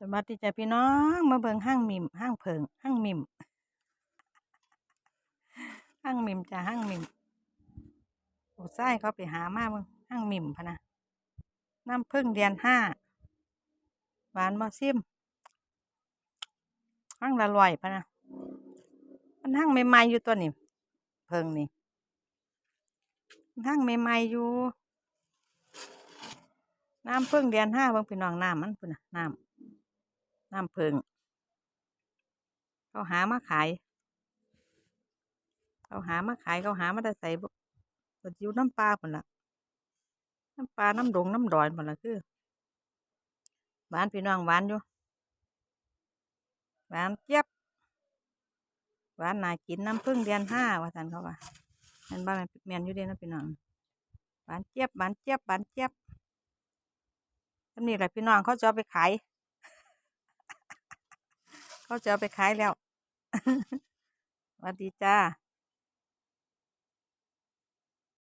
สวัสดีจ้ะพี่น้องมาเบิงห้างมิมห้างเพิงห้างมิมห้างมิมจ้ะห้างมิมโอ้ไส้เขาไปหามาเบิงห้างมิมพะนะน้ำพึ่งเดือนห้าหวานบ่ซิมห้างละลอยพะนะมันห้างใหม่ๆอยู่ตัวนี้เพิงนี่มันห้างใหม่ๆอยู่น้ำพึ่งเดือนห้าเบิ่งพี่น้องน้ำมันพุ่นนะน้ำ น้ำเพิงเขาหามาขายเขาหามาขายเขาหามาได้ใส่บ่ก็อยู่น้ำปลาหมดละน้ำปลาน้ำดงน้ำดอยหมดละคือหวานพี่น้องหวานอยู่หวานเจี๊ยบหวานน่ากินน้ำพึ่งเดือนห้าว่าสันเขาว่าม่นบ้านแม่นอยู่เด้นะพี่น้องหวานเจี๊ยบหวานเจี๊ยบหวานเจี๊ยบอันนี้แหละพี่น้องเขาจะไปขาย เขาจะเอาไปขายแล้วสวัสดีจ้า